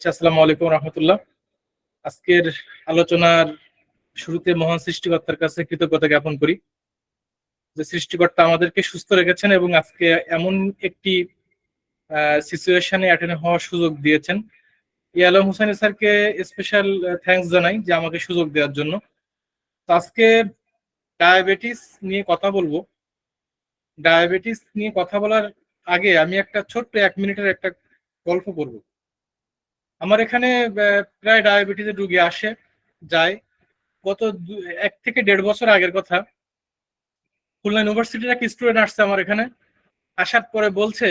আচ্ছা, আসসালামু আলাইকুম রহমতুল্লাহ। আজকের আলোচনার শুরুতে মহান সৃষ্টিকর্তার কাছে কৃতজ্ঞতা জ্ঞাপন করি যে সৃষ্টিকর্তা আমাদেরকে সুস্থ রেখেছেন এবং আজকে এমন একটি সিচুয়েশনে অ্যাটেন্ড হওয়ার সুযোগ দিয়েছেন। ইয়ালম হুসাইন স্যারকে স্পেশাল থ্যাঙ্কস জানাই যে আমাকে সুযোগ দেওয়ার জন্য। তো আজকে ডায়াবেটিস নিয়ে কথা বলব। ডায়াবেটিস নিয়ে কথা বলার আগে আমি একটা ছোট্ট এক মিনিটের একটা গল্প করব। আমার এখানে প্রায় ডায়াবেটিসের রুগী আসে, যায়। গত এক থেকে দেড় বছর আগের কথা। খুলনা ইউনিভার্সিটির এক স্টুডেন্ট আসছে আমার এখানে। আসার পরে বলছে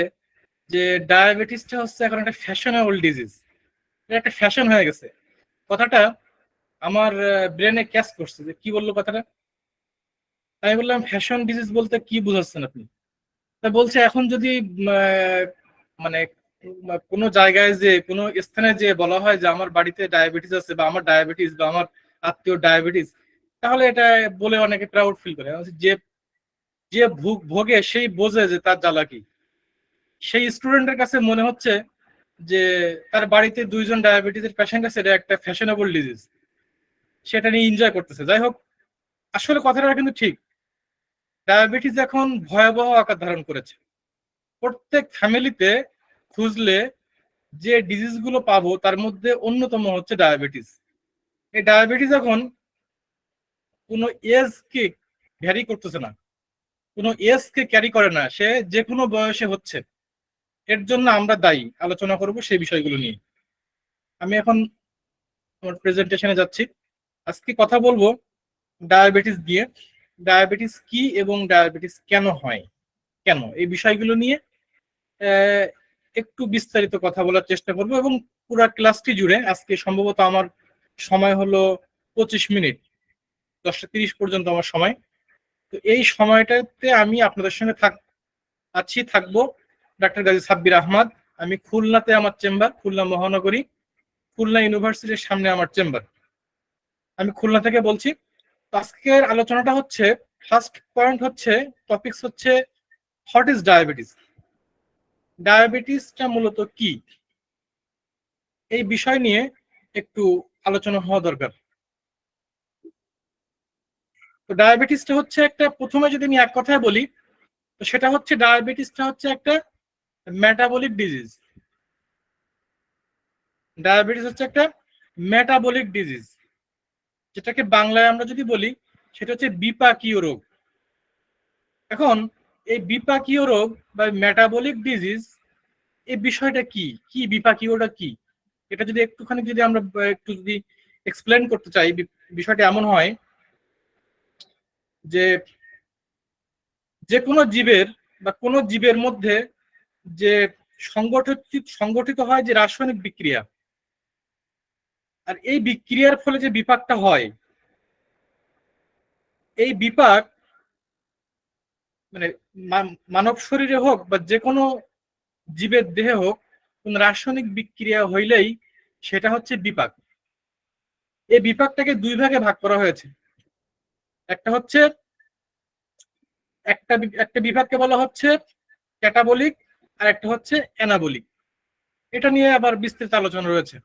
যে ডায়াবেটিসটা হচ্ছে এখন একটা ফ্যাশনেবল ডিজিজ এটা একটা ফ্যাশন হয়ে গেছে। কথাটা আমার ব্রেনে ক্যাচ করছে যে, কি বলল কথাটা? আমি বললাম ফ্যাশন ডিজিজ বলতে কি বুঝাচ্ছেন আপনি? তা বলছে, এখন যদি মানে কোনো জায়গায় যে, কোনো স্থানে যে বলা হয় যে, আমার বাড়িতে ডায়াবেটিস আছে বা আমার ডায়াবেটিস বা আমার আত্মীয় ডায়াবেটিস তাহলে এটা বলে অনেকে প্রাউড ফিল করে। যে যে ভোগ, ভোগে সেই বোঝে যে তার জ্বালা কি। সেই স্টুডেন্টের কাছে মনে হচ্ছে যে, তার বাড়িতে দুইজন ডায়াবেটিসের পেশেন্ট আছে, এটা একটা ফ্যাশনেবল ডিজিজ সেটা নিয়ে এনজয় করতেছে। যাই হোক, আসলে কথাটা কিন্তু ঠিক। ডায়াবেটিস এখন ভয়াবহ আকার ধারণ করেছে। প্রত্যেক ফ্যামিলিতে খুঁজলে যে ডিজিজগুলো পাবো তার মধ্যে অন্যতম হচ্ছে ডায়াবেটিস এই ডায়াবেটিস এখন কোনো এজ কে ভ্যারি করতেছে না। কোনো এজ কে ক্যারি করে না। সে যে কোনো বয়সে হচ্ছে। এর জন্য আমরা দায়ী। আলোচনা করব সেই বিষয়গুলো নিয়ে। আমি এখন আমার প্রেজেন্টেশনে যাচ্ছি। আজকে কথা বলব ডায়াবেটিস দিয়ে। ডায়াবেটিস কি এবং ডায়াবেটিস কেন হয়? কেন? এই বিষয়গুলো নিয়ে একটু বিস্তারিত কথা বলার চেষ্টা করব এবং পুরো ক্লাসটি জুড়ে আজকে সম্ভবত আমার সময় হলো পঁচিশ মিনিট, দশটা তিরিশ পর্যন্ত আমার সময়। তো এই সময়টাতে আমি আপনাদের সঙ্গে থাক, আছি, থাকব ডাক্তার গাজী সাব্বির আহমদ। আমি খুলনাতে আমার চেম্বার, খুলনা মহানগরী, খুলনা ইউনিভার্সিটির সামনে আমার চেম্বার। আমি খুলনা থেকে বলছি আজকের আলোচনাটা হচ্ছে ফার্স্ট পয়েন্ট হচ্ছে টপিকস হচ্ছে হোয়াট ইজ ডায়াবেটিস ডায়াবেটিসটা মূলত কি? এই বিষয় নিয়ে একটু আলোচনা হওয়া দরকার। তো ডায়াবেটিসটা হচ্ছে একটা, প্রথমে যদি আমি এক কথায় বলি, তো সেটা হচ্ছে ডায়াবেটিসটা হচ্ছে একটা মেটাবলিক ডিজিজ ডায়াবেটিস হচ্ছে একটা মেটাবলিক ডিজিজ যেটাকে বাংলায় আমরা যদি বলি, সেটা হচ্ছে বিপাকীয় রোগ। এখন এই বিপাকীয় রোগ বা মেটাবলিক ডিজিজ এই বিষয়টা কি? কি বিপাকীয়টা কি? এটা যদি একটুখানি যদি আমরা একটু যদি এক্সপ্লেন করতে চাই বিষয়টা এমন হয় যে যে কোনো জীবের বা কোনো জীবের মধ্যে যে সংগঠিত সংগঠিত হয় যে রাসায়নিক বিক্রিয়া, আর এই বিক্রিয়ার ফলে যে বিপাকটা হয়, এই বিপাক মানে মানব শরীরে হোক বা যে কোনো জীবের দেহে হোক, কোন রাসায়নিক বিক্রিয়া হইলেই সেটা হচ্ছে বিপাক। এই বিপাকটাকে দুই ভাগে ভাগ করা হয়েছে। একটা হচ্ছে, একটা একটা বিভাগকে বলা হচ্ছে ক্যাটাবলিক আর একটা হচ্ছে অ্যানাবলিক। এটা নিয়ে আবার বিস্তৃত আলোচনা রয়েছে।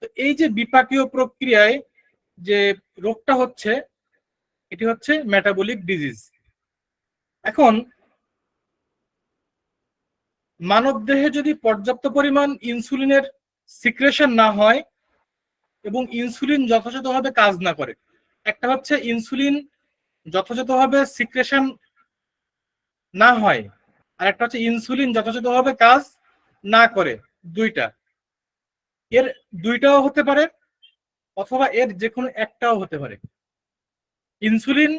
তো এই যে বিপাকীয় প্রক্রিয়ায় যে রোগটা হচ্ছে, এটি হচ্ছে মেটাবলিক ডিজিজ এখন মানব দেহে যদি পর্যাপ্ত পরিমাণ ইনসুলিনের সিক্রেশন না হয় এবং ইনসুলিন যথাযথভাবে কাজ না করে, একটা হচ্ছে ইনসুলিন যথাযথভাবে সিক্রেশন না হয়, আর একটা হচ্ছে ইনসুলিন যথাযথভাবে কাজ না করে, দুইটা। এর দুইটাও হতে পারে অথবা এর যে কোনো একটাও হতে পারে। ইনসুলিন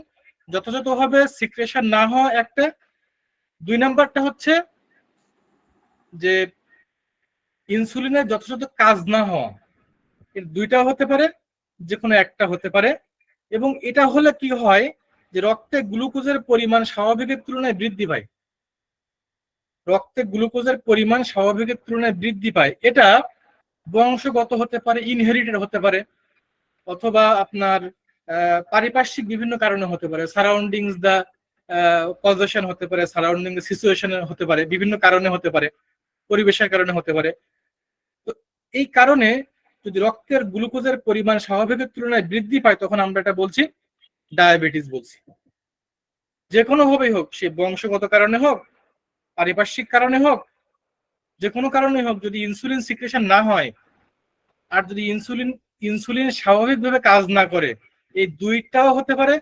যথাযথভাবে সিক্রেশন না হওয়া একটা, দুই নাম্বারটা হচ্ছে যে ইনসুলিনের যথাযথ কাজ না হওয়া। এর দুইটাও হতে পারে যে কোনো একটা হতে পারে। এবং এটা হলে কি হয় যে রক্তে গ্লুকোজের পরিমাণ স্বাভাবিকের তুলনায় বৃদ্ধি পায়। রক্তে গ্লুকোজের পরিমাণ স্বাভাবিকের তুলনায় বৃদ্ধি পায়। এটা বংশগত হতে পারে ইনহেরিটেড হতে পারে। অথবা আপনার পারিপার্শ্বিক বিভিন্ন কারণে হতে পারে। সারাউন্ডিংস দা পজিশন হতে পারে সারাউন্ডিং সিচুয়েশন হতে পারে, বিভিন্ন কারণে হতে পারে, পরিবেশের কারণে হতে পারে। তো এই কারণে যদি রক্তের গ্লুকোজের পরিমাণ স্বাভাবিকের তুলনায় বৃদ্ধি পায়, তখন আমরা এটা বলছি ডায়াবেটিস বলছি। যে কোনো ভাবেই হোক, সে বংশগত কারণে হোক, পারিপার্শ্বিক কারণে হোক যে কোনো কারণে হোক, যদি ইনসুলিন সিক্রেশন না হয়, আর যদি ইনসুলিন ইনসুলিন স্বাভাবিকভাবে কাজ না করে এই দুইটাও হতে পারে,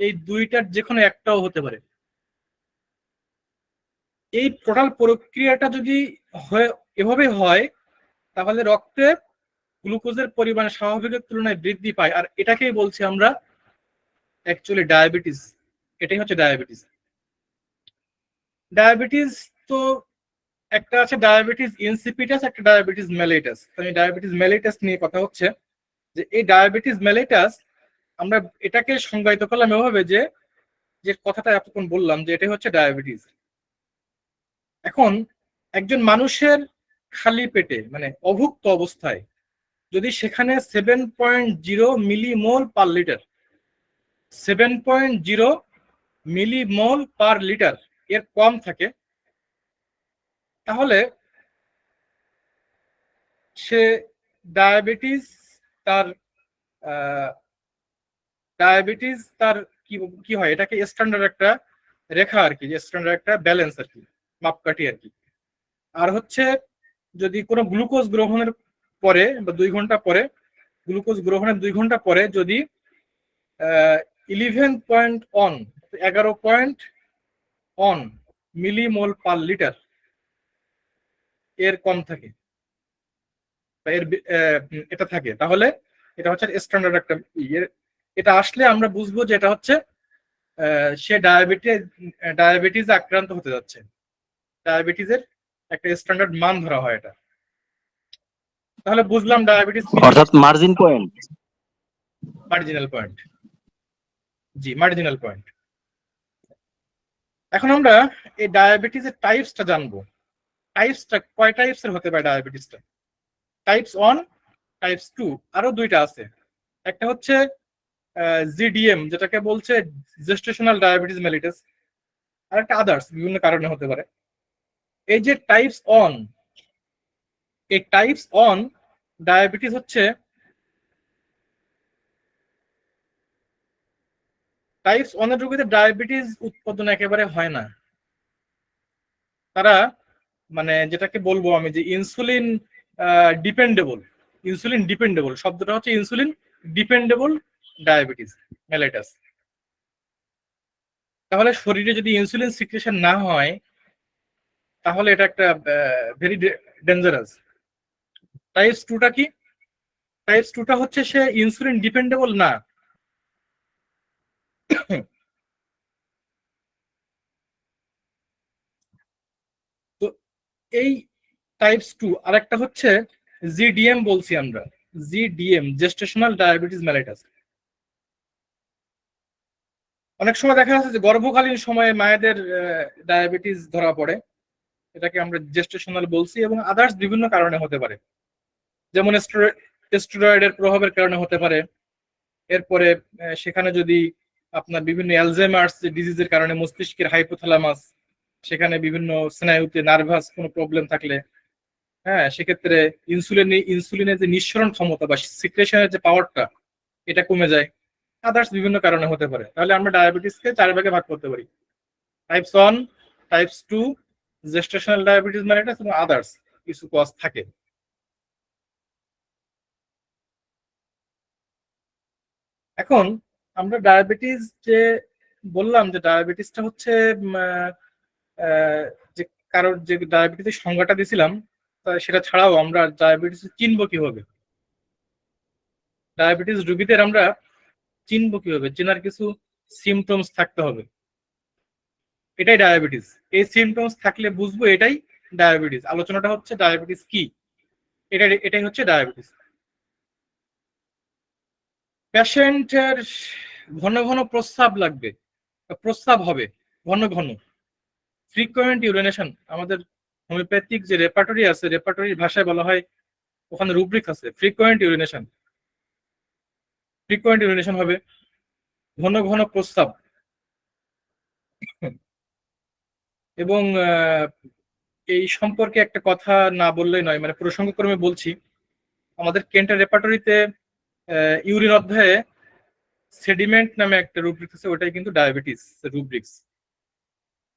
এই দুইটার যে কোনো একটাও হতে পারে। এই টোটাল প্রক্রিয়াটা যদি এভাবে হয়, তাহলে রক্তে গ্লুকোজের পরিমাণ স্বাভাবিকের তুলনায় বৃদ্ধি পায়। আর এটাকেই বলছি আমরা অ্যাকচুয়ালি ডায়াবেটিস এটাই হচ্ছে ডায়াবেটিস ডায়াবেটিস তো একটা আছে ডায়াবেটিস ইনসিপিটাস একটা ডায়াবেটিস মেলেটাস আমি ডায়াবেটিস মেলাইটাস নিয়ে কথা হচ্ছে যে, এই ডায়াবেটিস মেলাইটাস আমরা এটাকে সংজ্ঞায়িত করলাম এভাবে যে যে কথাটা এতক্ষণ বললাম যে এটাই হচ্ছে ডায়াবেটিস এখন একজন মানুষের খালি পেটে মানে অভুক্ত অবস্থায় যদি সেখানে seven point zero millimole per litre seven point zero millimole per litre এর কম থাকে, তাহলে সে ডায়াবেটিস তার ডায়াবেটিস তার কি হয়? এটাকে স্ট্যান্ডার্ড একটা রেখা আর কি, যে স্ট্যান্ডার্ড একটা ব্যালেন্স আর কি, মাপকাঠি আর কি। আর হচ্ছে যদি কোনো গ্লুকোজ গ্রহণের পরে বা দুই ঘণ্টা পরে গ্লুকোজ গ্রহণের দুই ঘণ্টা পরে যদি ইলেভেন পয়েন্ট অন এগারো point one millimole per litre এর কম থাকে এর এটা থাকে, তাহলে এটা হচ্ছে স্ট্যান্ডার্ড একটা এটা আসলে আমরা বুঝব যে এটা হচ্ছে সে ডায়াবেটিস ডায়াবেটিস আক্রান্ত হতে যাচ্ছে। ডায়াবেটিসের একটা স্ট্যান্ডার্ড মান ধরা হয় এটা। তাহলে বুঝলাম ডায়াবেটিস অর্থাৎ মার্জিন পয়েন্ট মার্জিনাল পয়েন্ট জি মার্জিনাল পয়েন্ট এখন আমরা এই ডায়াবেটিসের টাইপসটা জানব। টাইপসটা কয় টাইপসের হতে পারে ডায়াবেটিসটা টাইপস ওয়ান টাইপস টু আরও দুইটা আছে। একটা হচ্ছে জিডিএম যেটাকে বলছে জেস্টেশনাল ডায়াবেটিস মেলিটাস আর একটা আদার্স বিভিন্ন কারণে হতে পারে। এই যে টাইপস অন এই টাইপস অন ডায়াবেটিস হচ্ছে টাইপস ওয়ানের রোগীতে ডায়াবেটিস উৎপাদন একেবারে হয় না। তারা মানে যেটাকে বলব আমি যে ইনসুলিন ডিপেন্ডেবল ইনসুলিন ডিপেন্ডেবল শব্দটা হচ্ছে ইনসুলিন ডিপেন্ডেবল ডায়াবেটিস, মেলাইটাস। তাহলে শরীরে যদি ইনসুলিন সিক্রেশন না হয়, তাহলে এটা একটা ভেরি ডেঞ্জারাস টাইপস টুটা কি? টাইপস টুটা হচ্ছে সে ইনসুলিন ডিপেন্ডেবল না। তো এই টাইপস টু আর একটা হচ্ছে জিডিএম বলছি আমরা। জিডিএম জেস্টেশনাল ডায়াবেটিস মেলাইটাস অনেক সময় দেখা যাচ্ছে যে গর্ভকালীন সময়ে মায়েদের ডায়াবেটিস ধরা পড়ে। এটাকে আমরা জেস্টেশনাল বলছি এবং আদার্স বিভিন্ন কারণে হতে পারে। যেমন স্টেরয়েডের প্রভাবের কারণে হতে পারে। এরপরে সেখানে যদি আপনার বিভিন্ন অ্যালজেমার্স ডিজিজের কারণে মস্তিষ্কের হাইপোথ্যালামাস সেখানে বিভিন্ন স্নায়ুতে নার্ভাস কোনো প্রবলেম থাকলে হ্যাঁ সেক্ষেত্রে ইনসুলিন ইনসুলিনের যে নিঃসরণ ক্ষমতা বা সিক্রেশনের যে পাওয়ারটা এটা কমে যায়। আদার্স বিভিন্ন কারণে হতে পারে। তাহলে আমরা ডায়াবেটিসকে চার ভাগে ভাগ করতে পারি। Types one types two gestational diabetes mellitus এবং আদার্স কিছু কজ থাকে। এখন আমরা ডায়াবেটিস যে বললাম যে ডায়াবেটিসটা হচ্ছে যে কারোর যে ডায়াবেটিসের সংজ্ঞাটা দিছিলাম সেটা ছাড়াও আমরা ডায়াবেটিস চিনবো কীভাবে? ডায়াবেটিস রোগীদের আমরা চিনবো কীভাবে? চেনার কিছু সিমটমস থাকতে হবে। এটাই ডায়াবেটিস এই সিমটমস থাকলে বুঝব এটাই ডায়াবেটিস আলোচনাটা হচ্ছে ডায়াবেটিস কি? এটা এটাই হচ্ছে ডায়াবেটিস পেশেন্টের ঘন ঘন প্রস্রাব লাগবে। প্রস্রাব হবে, ঘন ঘন। ফ্রিকোয়েন্ট ইউরিনেশন আমাদের হোমিওপ্যাথিক যে রেপার্টরি আছে রেপার্টরির ভাষায় বলা হয়, ওখানে রুব্রিক আছে ফ্রিকোয়েন্ট ইউরিনেশন ফ্রিকোয়েন্ট ইউরিনেশন হবে, ঘন ঘন প্রস্তাব, এবং এই সম্পর্কে একটা কথা না বললেই নয় মানে প্রসঙ্গক্রমে বলছি, আমাদের কেন্টের রেপার্টরিতে ইউরিন অধ্যায়ে সেডিমেন্ট নামে একটা রুব্রিক্স আছে, ওটাই কিন্তু ডায়াবেটিস রুব্রিক্স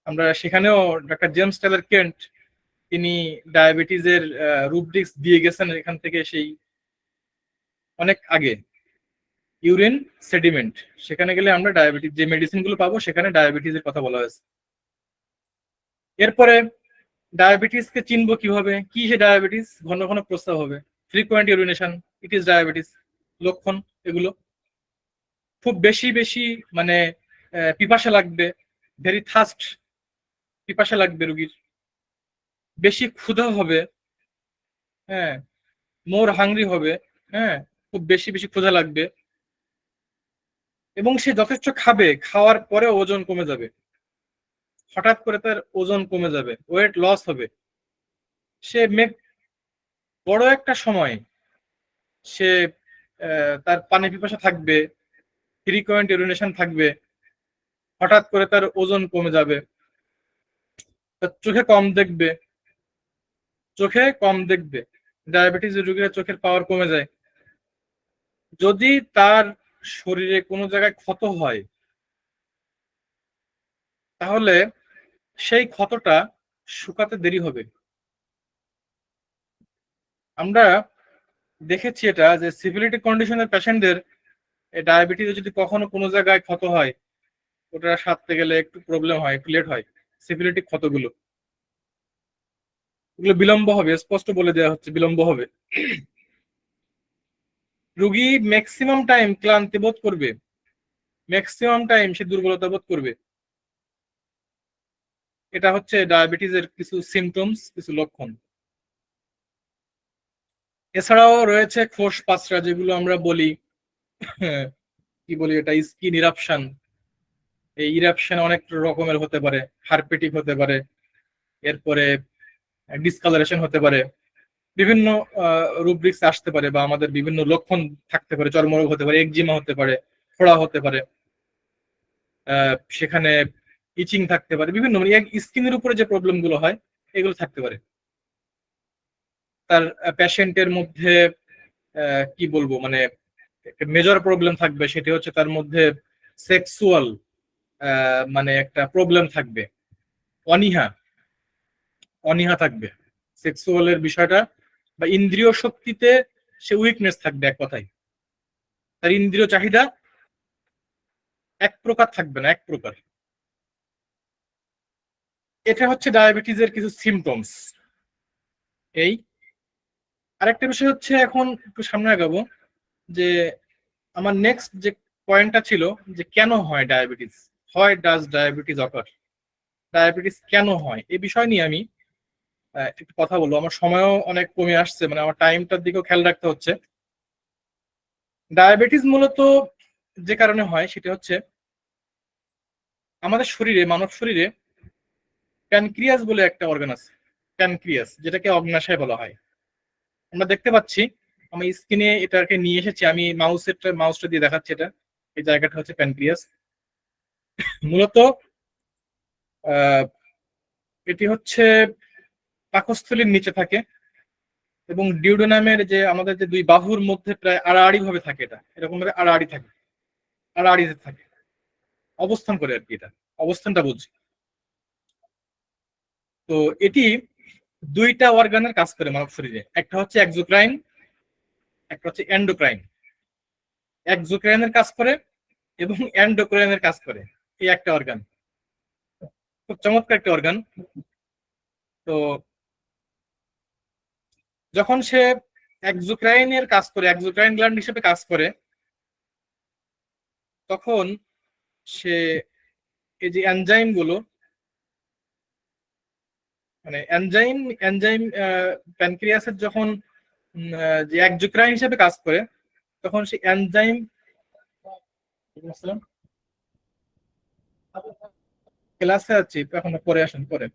আমরা সেখানেও ডাক্তার জেমস টেলার কেন্ট তিনি ডায়াবেটিসের রুব্রিক্স দিয়ে গেছেন এখান থেকে সেই অনেক আগে। Urine sediment. সেখানে গেলে আমরা ডায়াবেটিস যে মেডিসিনগুলো পাবো, সেখানে ডায়াবেটিসের কথা বলা হয়েছে। এরপরে ডায়াবেটিসকে চিনবো কীভাবে? কি সে ডায়াবেটিস ঘন ঘন প্রস্তাব হবে। Frequent urination it is diabetes লক্ষণ এগুলো। খুব বেশি বেশি মানে পিপাসা লাগবে ভেরি থাস্ট পিপাসা লাগবে রুগীর। বেশি ক্ষুধা হবে হ্যাঁ মোর হাংরি হবে হ্যাঁ খুব বেশি বেশি ক্ষুধা লাগবে। এবং সে যথেষ্ট খাবে, খাওয়ার পরে ওজন কমে যাবে। হঠাৎ করে তার ওজন কমে যাবে ওয়েট লস হবে। সে মেক বড় একটা সময় সে তার পানি পিপাসা থাকবে ফ্রিকোয়েন্ট ইউরিনেশন থাকবে, হঠাৎ করে তার ওজন কমে যাবে। তার চোখে কম দেখবে, চোখে কম দেখবে। ডায়াবেটিস রোগীরা চোখের পাওয়ার কমে যায়। যদি তার শরীরে কোনো জায়গায় ক্ষত হয়, তাহলে সেই ক্ষতটা শুকাতে দেরি হবে। আমরা দেখেছি এটা যে সিভিলিটি কন্ডিশনের পেশেন্টদের ডায়াবেটিস যদি কখনো কোনো জায়গায় ক্ষত হয়, ওটা সারতে গেলে একটু প্রবলেম হয়, একটু লেট হয় সিভিলিটি ক্ষতগুলো। এগুলো বিলম্ব হবে, স্পষ্ট বলে দেওয়া হচ্ছে বিলম্ব হবে। রুগী ম্যাক্সিমাম টাইম ক্লান্তি বোধ করবে। ম্যাক্সিমাম টাইম সে দুর্বলতা বোধ করবে। এটা হচ্ছে ডায়াবেটিসের কিছু সিমটমস কিছু লক্ষণ। এছাড়াও রয়েছে খোস পাঁচরা যেগুলো আমরা বলি, কি বলি এটা স্কিন ইরাপশন এই ইরাপশন অনেক রকমের হতে পারে হারপেটিক হতে পারে, এরপরে ডিসকালারেশন হতে পারে। বিভিন্ন রুব্রিক্স আসতে পারে বা আমাদের বিভিন্ন লক্ষণ থাকতে পারে, চর্মরোগ হতে পারে, একজিমা হতে পারে, ফোড়া হতে পারে সেখানে ইচিং থাকতে পারে, বিভিন্ন মানে স্কিনের উপরে যে প্রবলেমগুলো হয়, এগুলো থাকতে পারে। তার পেশেন্টের মধ্যে কি বলব মানে মেজর প্রবলেম থাকবে সেটি হচ্ছে তার মধ্যে সেক্সুয়াল মানে একটা প্রবলেম থাকবে, অনীহা অনীহা থাকবে। সেক্সুয়ালের বিষয়টা বা ইন্দ্রিয় শক্তিতে সে উইকনেস থাকবে এক কথায়। তার ইন্দ্রিয় চাহিদা এক প্রকার থাকবে না, এক প্রকার। এটা হচ্ছে ডায়াবেটিসের কিছু সিমটমস এই আরেকটা বিষয় হচ্ছে এখন একটু সামনে আগাবো, যে আমার নেক্সট যে পয়েন্টটা ছিল যে কেন হয় ডায়াবেটিস হয় ডাজ ডায়াবেটিস অকার ডায়াবেটিস কেন হয়? এই বিষয় নিয়ে আমি একটু কথা বলব। আমার সময়ও অনেক কমে আসছে মানে আমার টাইমটার দিকেও খেয়াল রাখতে হচ্ছে। ডায়াবেটিস মূলত যে কারণে হয়, সেটা হচ্ছে আমাদের শরীরে, মানব শরীরে প্যানক্রিয়াস বলে একটা অর্গান আছে প্যানক্রিয়াস যেটাকে অগ্নাশয় বলা হয়। আমরা দেখতে পাচ্ছি, আমি স্ক্রিনে এটাকে নিয়ে এসেছি, আমি মাউসের মাউসটা দিয়ে দেখাচ্ছি এটা। এই জায়গাটা হচ্ছে প্যানক্রিয়াস মূলত এটি হচ্ছে পাকস্থলীর নিচে থাকে এবং ডিউডোনামের যে আমাদের যে দুই বাহুর মধ্যে প্রায় আড়াআড়ি ভাবে থাকে এটা। এরকম ভাবে আড়াআড়ি থাকে, আড়াআড়িতে থাকে। অবস্থান করে আর কি এটা। অবস্থানটা বলছি তো এটি দুইটা অর্গানের কাজ করে মানব শরীরে। একটা হচ্ছে এক্সোক্রাইন একটা হচ্ছে এন্ডোক্রাইন এক্সোক্রাইনের কাজ করে এবং এন্ডোক্রাইনের কাজ করে। এই একটা অর্গান। খুব চমৎকার একটা অর্গান। তো যখন সে এক্সোক্রাইনের কাজ করে এক্সোক্রাইন গ্ল্যান্ড হিসেবে কাজ করে, তখন সে এই যে এনজাইমগুলো মানে এনজাইম এনজাইম প্যানক্রিয়াসের যখন যে একজোক্রাইন হিসেবে কাজ করে, তখন সে এনজাইম ক্লাসে আছি, এখন পরে আসেন, পরে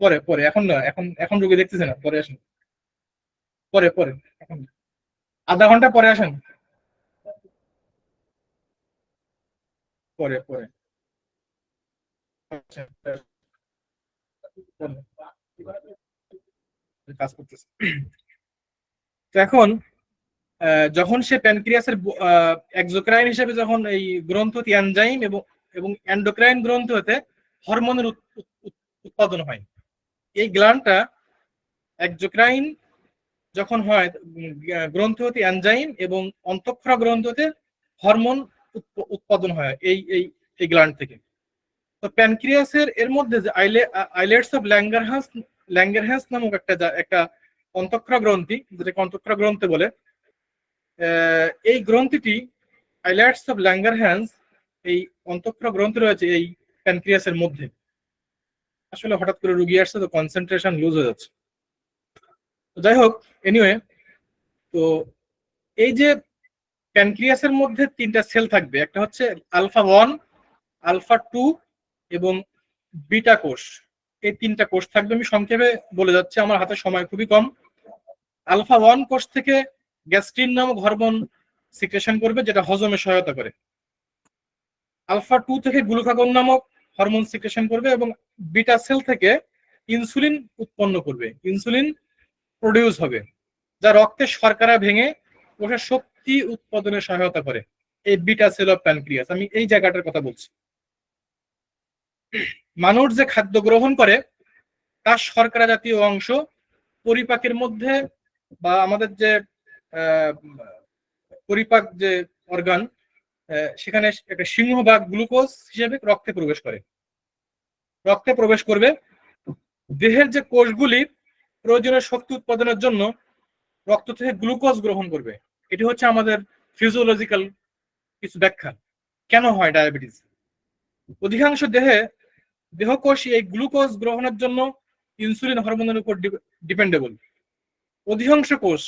পরে পরে, এখন না এখন এখন রুগী দেখতেছে না, পরে আসেন। পরে পরে। আধা ঘণ্টা পরে আসেন? পরে পরে। আচ্ছা, কাজ করতেছে। তো এখন যখন সে প্যানক্রিয়াসের এক্সোক্রাইন হিসেবে যখন এই গ্রন্থ হতে এনজাইম এবং এবং অ্যান্ডোক্রাইন গ্রন্থ হতে হরমোনের উৎ- উৎ- উৎ- উৎপাদন হয় এই গ্ল্যান্ডটা এক্সোক্রাইন যখন হয় গ্রন্থ হতে এনজাইম এবং অন্তঃক্ষরা গ্রন্থ হতে হরমোন উৎপ- উৎপাদন হয় এই এই এই গ্ল্যান্ড থেকে। তো প্যানক্রিয়াসের এর মধ্যে যে আইলে আইলেটস অফ ল্যাঙ্গারহান্স ল্যাঙ্গারহ্যান্স নামক একটা একটা অন্তঃক্ষরা গ্রন্থি, যেটাকে অন্তঃক্ষরা গ্রন্থি বলে এই গ্রন্থিটি আইলেটস অফ ল্যাঙ্গারহ্যান্স এই অন্তঃক্ষরা গ্রন্থি রয়েছে এই প্যানক্রিয়াসের মধ্যে। আসলে হঠাৎ করে রুগী আসছে তো কনসেন্ট্রেশন লুজ হয়ে যাচ্ছে। যাই হোক এনিওয়ে তো এই যে প্যানক্রিয়াসের মধ্যে তিনটা সেল থাকবে, একটা হচ্ছে আলফা ওয়ান আলফা টু এবং বিটা কোষ। এই তিনটা কোষ থাকবে, আমি সংক্ষেপে বলে যাচ্ছি, আমার হাতে সময় খুবই কম। আলফা ওয়ান কোষ থেকে গ্যাস্ট্রিন নামক হরমোন সিক্রেশন করবে, যেটা হজমে সহায়তা করে। আলফা টু থেকে গ্লুকাগন নামক হরমোন সিক্রেশন করবে এবং বিটা সেল থেকে ইনসুলিন উৎপন্ন করবে। ইনসুলিন প্রডিউস হবে, যা রক্তে শর্করা ভেঙে কোষের শক্তি উৎপাদনে সহায়তা করে। এই বিটা সেল অফ প্যানক্রিয়াস, আমি এই জায়গাটার কথা বলছি। মানুষ যে খাদ্য গ্রহণ করে, তার শর্করা জাতীয় অংশ পরিপাকের মধ্যে বা আমাদের যে পরিপাক যে অর্গান সেখানে একটা সিংহভাগ গ্লুকোজ হিসেবে রক্তে প্রবেশ করে। রক্তে প্রবেশ করবে। দেহের যে কোষগুলি প্রয়োজনীয় শক্তি উৎপাদনের জন্য রক্ত থেকে গ্লুকোজ গ্রহণ করবে। এটি হচ্ছে আমাদের ফিজিওলজিক্যাল কিছু ব্যাখ্যা। কেন হয় ডায়াবেটিস অধিকাংশ দেহে দেহকোষ এই গ্লুকোজ গ্রহণের জন্য ইনসুলিন হরমোনের উপর ডিপেন্ডেবল অধিকাংশ কোষ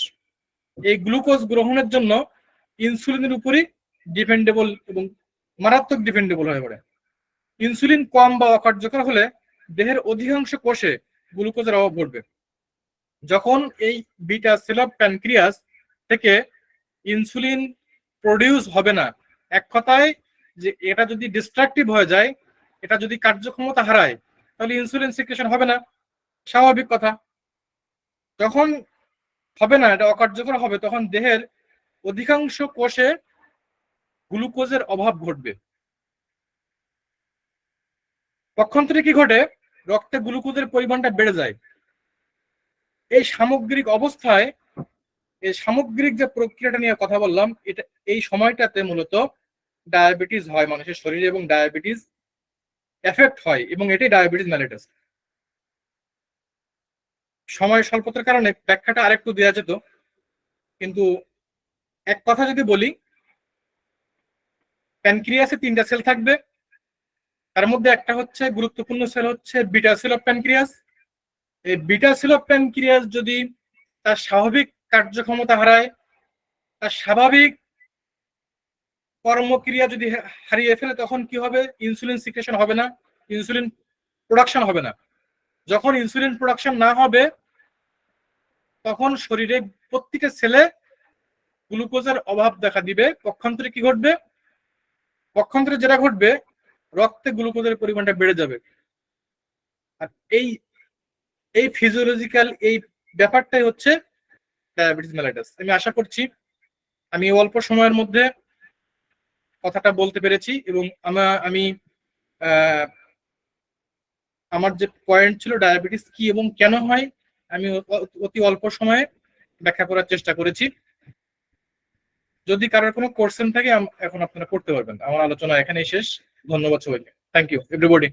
এই গ্লুকোজ গ্রহণের জন্য ইনসুলিনের উপরই ডিপেন্ডেবল এবং মারাত্মক ডিপেন্ডেবল হয়ে পড়ে। ইনসুলিন কম বা অকার্যকর হলে দেহের অধিকাংশ কোষে গ্লুকোজের অভাব ঘটবে। যখন এই বিটা সেল প্যানক্রিয়াস থেকে ইনসুলিন প্রডিউস হবে না, এক কথায় যে এটা যদি ডিস্ট্রাকটিভ হয়ে যায়, এটা যদি কার্যক্ষমতা হারায়, তাহলে ইনসুলিন সিক্রেশন হবে না। স্বাভাবিক কথা। যখন হবে না, এটা অকার্যকর হবে, তখন দেহের অধিকাংশ কোষে গ্লুকোজের অভাব ঘটবে। পক্ষান্তরে কি ঘটে? রক্তে গ্লুকোজের পরিমাণটা বেড়ে যায়। এই সামগ্রিক অবস্থায়, এই সামগ্রিক যে প্রক্রিয়াটা নিয়ে কথা বললাম, এটা, এই সময়টাতে মূলত ডায়াবেটিস হয় মানুষের শরীরে এবং ডায়াবেটিস এফেক্ট হয় এবং এটাই ডায়াবেটিস ম্যালিটাস সময় স্বল্পতার কারণে ব্যাখ্যাটা আরেকটু দেওয়া যেত, কিন্তু এক কথা যদি বলি, প্যানক্রিয়াসে তিনটা সেল থাকবে, তার মধ্যে একটা হচ্ছে গুরুত্বপূর্ণ সেল হচ্ছে বিটা সেল অফ প্যানক্রিয়াস এই বিটা অফ প্যানক্রিয়াস যদি তার স্বাভাবিক কার্যক্ষমতা হারায়, তার স্বাভাবিক কর্মক্রিয়া যদি হারিয়ে ফেলে, তখন কি হবে? ইনসুলিন সিক্রেশন হবে না, ইনসুলিন প্রোডাকশন হবে না। যখন ইনসুলিন প্রোডাকশন না হবে, তখন শরীরে প্রত্যেকটা সেলে গ্লুকোজের অভাব দেখা দিবে। পক্ষান্তরে কি ঘটবে? পক্ষান্তরে যেটা ঘটবে, রক্তে গ্লুকোজের পরিমাণটা বেড়ে যাবে। আর এই এই ফিজিওলজিক্যাল এই ব্যাপারটাই হচ্ছে ডায়াবেটিস মেলাইটাস আমি আশা করছি, আমি অল্প সময়ের মধ্যে কথাটা বলতে পেরেছি এবং আমা- আমার যে পয়েন্ট ছিল ডায়াবেটিস কি এবং কেন হয়, আমি অতি অল্প সময়ে ব্যাখ্যা করার চেষ্টা করেছি। যদি কারোর কোনো কোশ্চেন থাকে এখন আপনারা করতে পারবেন। আমার আলোচনা এখানেই শেষ। ধন্যবাদ সবাইকে। Thank you everybody